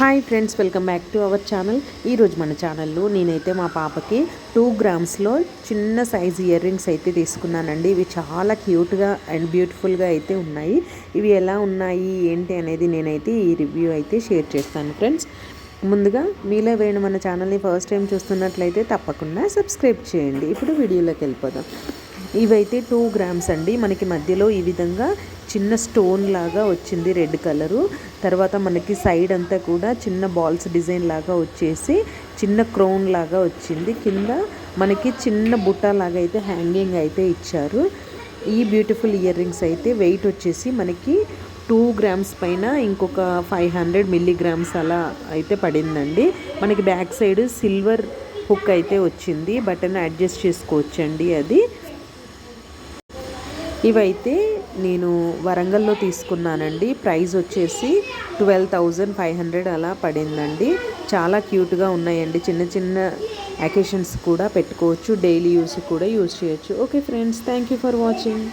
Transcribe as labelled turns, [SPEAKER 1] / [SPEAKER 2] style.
[SPEAKER 1] Hi friends welcome back to our channel ఈరోజు మన ఛానల్లో నేనైతే మా పాపకి టూ గ్రామ్స్లో చిన్న సైజ్ ఇయర్ రింగ్స్ అయితే తీసుకున్నానండి. ఇవి చాలా క్యూట్గా అండ్ బ్యూటిఫుల్గా అయితే ఉన్నాయి. ఇవి ఎలా ఉన్నాయి ఏంటి అనేది నేనైతే ఈ రివ్యూ అయితే షేర్ చేస్తాను ఫ్రెండ్స్ ముందుగా మీలో వేణు మన ఛానల్ని ఫస్ట్ టైం చూస్తున్నట్లయితే తప్పకుండా సబ్స్క్రైబ్ చేయండి. ఇప్పుడు వీడియోలోకి వెళ్ళిపోదాం. ఇవైతే టూ గ్రామ్స్ అండి. మనకి మధ్యలో ఈ విధంగా చిన్న స్టోన్ లాగా వచ్చింది రెడ్ కలరు. తర్వాత మనకి సైడ్ అంతా కూడా చిన్న బాల్స్ డిజైన్ లాగా వచ్చేసి చిన్న క్రౌన్ లాగా వచ్చింది. కింద మనకి చిన్న బుట్ట లాగా అయితే హ్యాంగింగ్ అయితే ఇచ్చారు. ఈ బ్యూటిఫుల్ ఇయర్ రింగ్స్ అయితే వెయిట్ వచ్చేసి మనకి టూ గ్రామ్స్ పైన ఇంకొక ఫైవ్ హండ్రెడ్ మిల్లీగ్రామ్స్ అలా అయితే పడిందండి. మనకి బ్యాక్ సైడ్ సిల్వర్ హుక్ అయితే వచ్చింది. బటన్ అడ్జస్ట్ చేసుకోవచ్చండి అది. ఇవైతే నేను వరంగల్లో తీసుకున్నానండి. ప్రైస్ వచ్చేసి ట్వెల్వ్ థౌజండ్ ఫైవ్ హండ్రెడ్ అలా పడిందండి. చాలా క్యూట్గా ఉన్నాయండి. చిన్న చిన్న అకేషన్స్ కూడా పెట్టుకోవచ్చు. డైలీ యూస్ కూడా యూస్ చేయొచ్చు. Okay friends thank you for watching.